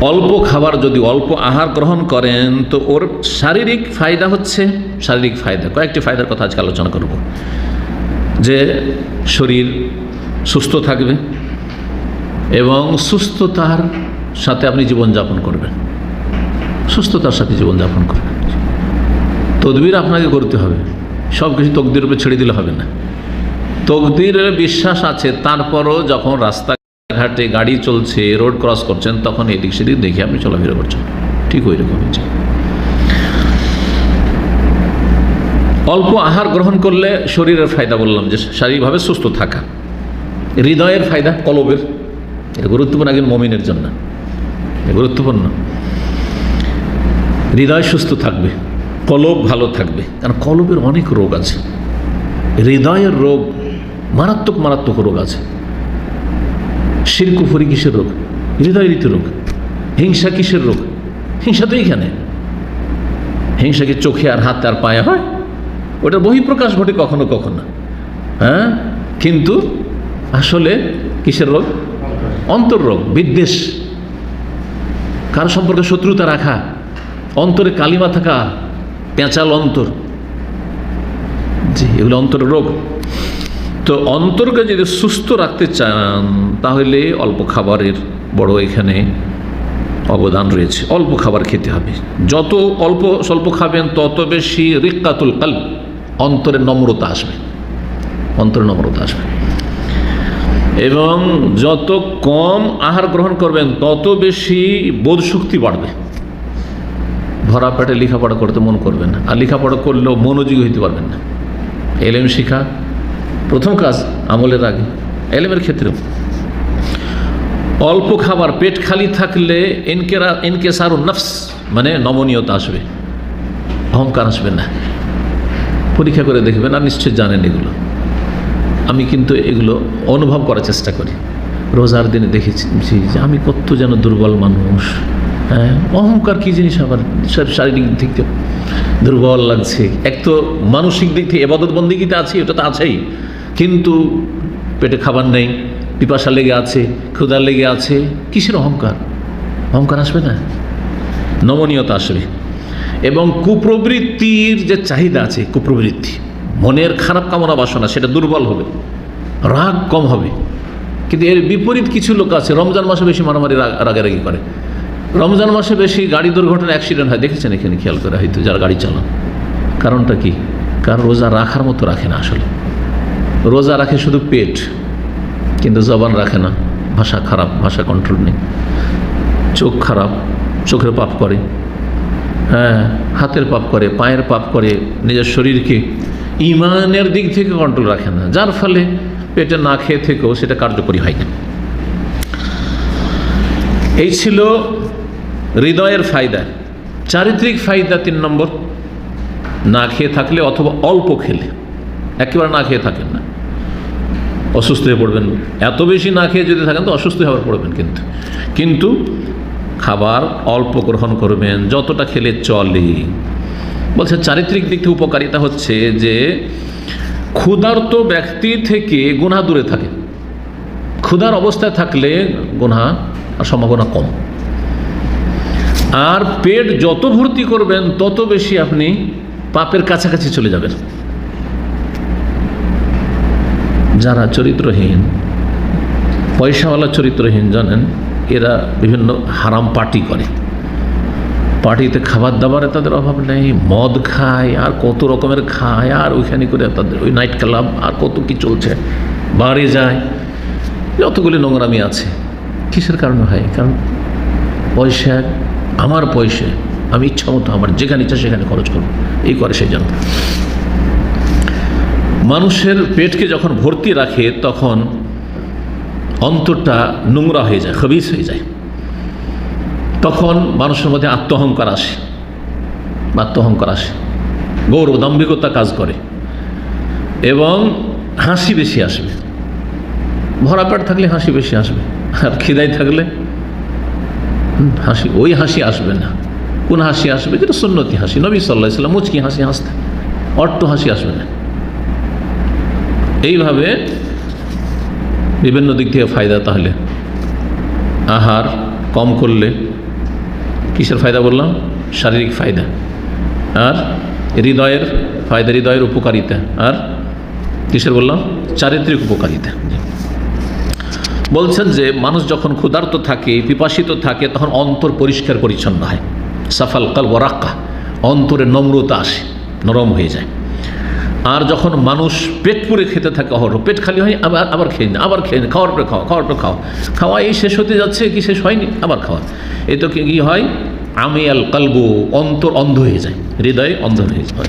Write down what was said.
অল্প খাবার যদি অল্প আহার গ্রহণ করেন, তো ওর শারীরিক ফায়দা হচ্ছে, শারীরিক ফায়দা। কয়েকটি ফায়দার কথা আজকে আলোচনা করব। যে শরীর সুস্থ থাকবে এবং সুস্থতার সাথে আপনি জীবনযাপন করবেন। সুস্থতার সাথে জীবনযাপন করবেন। তদবির আপনাকে করতে হবে। সব কিছু তকদির উপরে ছেড়ে দিলে হবে না। তকদিরের বিশ্বাস আছে, তারপরও যখন রাস্তাঘাটে গাড়ি চলছে রোড ক্রস করছেন, তখন এদিক সেদিক দেখে আপনি চলাফেরা করছেন। ঠিক ওই রকম হচ্ছে অল্প আহার গ্রহণ করলে শরীরের ফায়দা বললাম যে শারীরিকভাবে সুস্থ থাকা। হৃদয়ের ফায়দা, কলবের। এটা গুরুত্বপূর্ণ, একজন মমিনের জন্য। গুরুত্বপূর্ণ। হৃদয় সুস্থ থাকবে, কলব ভালো থাকবে। কারণ কলবের অনেক রোগ আছে। হৃদয়ের রোগ মারাত্মক মারাত্মক রোগ আছে। শিরকুফরি কিসের রোগ? হৃদয় ঋতু রোগ? হিংসা কিসের রোগ? হিংসা তো এইখানে। হিংসাকে চোখে আর হাতে আর পায়ে হয়? ওটার বহিঃপ্রকাশ ঘটে কখনো কখনো। হ্যাঁ? কিন্তু আসলে কিসের রোগ? অন্তর রোগ, বিদ্বেষ। কার সম্পর্কে শত্রুতা রাখা? অন্তরে কালিমা থাকা পেঁচাল অন্তর। জি, এগুলো অন্তরের রোগ। তো অন্তরকে যদি সুস্থ রাখতে চান, তাহলে অল্প খাবারের বড় এখানে অবদান রয়েছে। অল্প খাবার খেতে হবে। যত অল্প স্বল্প খাবেন, তত বেশি রিক্কাতুল কাল অন্তরে নম্রতা আসবে। অন্তরে নম্রতা আসবে। এবং যত কম আহার গ্রহণ করবেন, তত বেশি বোধ শক্তি বাড়বে। ভরা পেটে লেখাপড়া করতে মন করবেন আর লেখাপড়া করলেও মনোযোগী হইতে পারবেন না। এলেম শিখা প্রথম কাজ আমলের আগে, এলেমের ক্ষেত্রেও। অল্প খাবার, পেট খালি থাকলে এনকেরা এনকেসার নফস মানে নমনীয়তা আসবে। অহংকার আসবে না। পরীক্ষা করে দেখবেন, আর নিশ্চয় জানেন এগুলো। আমি কিন্তু এগুলো অনুভব করার চেষ্টা করি। রোজার দিনে দেখেছি যে আমি কত যেন দুর্বল মানুষ। হ্যাঁ অহংকার কী জিনিস আবার? সব শারীরিক দিক থেকে দুর্বল লাগছে। এক তো মানসিক দিক থেকে এবাদত বন্দিগিতে আছে? ওটা তো আছেই। কিন্তু পেটে খাবার নেই, পিপাসা লেগে আছে, ক্ষুধা লেগে আছে। কিসের অহংকার? অহংকার আসবে না? নমনীয়তা আসবে। এবং কুপ্রবৃত্তির যে চাহিদা আছে, কুপ্রবৃত্তি, মনের খারাপ কামনা বাসনা, সেটা দুর্বল হবে। রাগ কম হবে। কিন্তু এর বিপরীত কিছু লোক আছে, রমজান মাসে বেশি মারামারি, রাগ- রাগারাগি করে। রমজান মাসে বেশি গাড়ি দুর্ঘটনা অ্যাক্সিডেন্ট হয়। দেখেছেন এখানে খেয়াল করে হয়তো যারা গাড়ি চালান। কারণটা কি? কারণ রোজা রাখার মতো রাখে না আসলে। রোজা রাখে শুধু পেট, কিন্তু জবান রাখে না। ভাষা খারাপ, ভাষা কন্ট্রোল নেই। চোখ খারাপ, চোখের পাপ করে। হ্যাঁ হাতের পাপ করে, পায়ের পাপ করে, নিজের শরীরকে ইমানের দিক থেকে কন্ট্রোল রাখে না। যার ফলে পেটে না খেয়ে থেকেও সেটা কার্যকরী হয় না। এই ছিল হৃদয়ের ফায়দা, চারিত্রিক ফায়দা তিন নম্বর, না খেয়ে থাকলে অথবা অল্প খেলে, একেবারে না খেয়ে থাকেন না। অসুস্থ হয়ে পড়বেন, এত বেশি না খেয়ে যদি থাকেন তো অসুস্থ হয়ে পড়বেন কিন্তু। কিন্তু খাবার অল্প গ্রহণ করবেন, যতটা খেলে চলে। বলছে চারিত্রিক দিক থেকে উপকারিতা হচ্ছে যে ক্ষুধার্ত ব্যক্তি থেকে গুণা দূরে থাকে ক্ষুধার অবস্থায় থাকলে আর সম্ভাবনা কম। আর পেট যত ভর্তি করবেন, তত বেশি আপনি পাপের কাছাকাছি চলে যাবেন। যারা চরিত্রহীন, পয়সাওয়ালা চরিত্রহীন জানেন, এরা বিভিন্ন হারাম পার্টি করে। পার্টিতে খাবার দাবারে তাদের অভাব নেই, মদ খায়, আর কত রকমের খায়, আর ওইখানে করে তাদের ওই নাইট ক্লাব আর কত কি চলছে, বাড়ি যায়। যতগুলি নোংরামি আছে, কিসের কারণে হয়? কারণ পয়সা আমার পয়সা আমি ইচ্ছা মতো আমার যেখানে ইচ্ছা সেখানে খরচ করব। এই করে সেই জন্য মানুষের পেটকে যখন ভর্তি রাখে, তখন অন্তরটা নোংরা হয়ে যায়, খবিস হয়ে যায়। তখন মানুষের মধ্যে আত্মহংকার আসে। আত্মহংকার আসে। গৌরব দাম্ভিকতা কাজ করে। এবং হাসি বেশি আসবে। ভরা পেট থাকলে হাসি বেশি আসবে। আর খিদাই থাকলে হাসি, ওই হাসি আসবে না। কোন হাসি আসবে? যেটা সুন্নতি হাসি। নবী সাল্লাহ ইসলাম মুচকি হাসি হাসতে অট্ট হাসি আসবে না। এইভাবে বিভিন্ন দিক থেকে ফায়দা তাহলে। আহার কম করলে কিসের ফায়দা বললাম? শারীরিক ফায়দা। আর হৃদয়ের ফায়দা, হৃদয়ের উপকারিতা। আর কিসের বললাম? চারিত্রিক উপকারিতা। বলছেন যে মানুষ যখন ক্ষুধার্ত থাকে, পিপাসিত থাকে, তখন অন্তর পরিষ্কার পরিচ্ছন্ন হয়। সাফাল কাল ওরাক্কা অন্তরে নম্রতা আসে, নরম হয়ে যায়। আর যখন মানুষ পেট পুরে খেতে থাকে অহর পেট খালি হয়, আবার আবার খেয়ে না, আবার খেয়ে না, খাওয়ার পরে খাওয়া, খাওয়ার পরে খাওয়া। খাওয়া এই শেষ হতে যাচ্ছে, কি শেষ হয়নি? আবার খাওয়া। এই তো কি হয়? আমি আল কালবু, অন্তর অন্ধ হয়ে যায়, হৃদয় অন্ধ হয়ে যায়।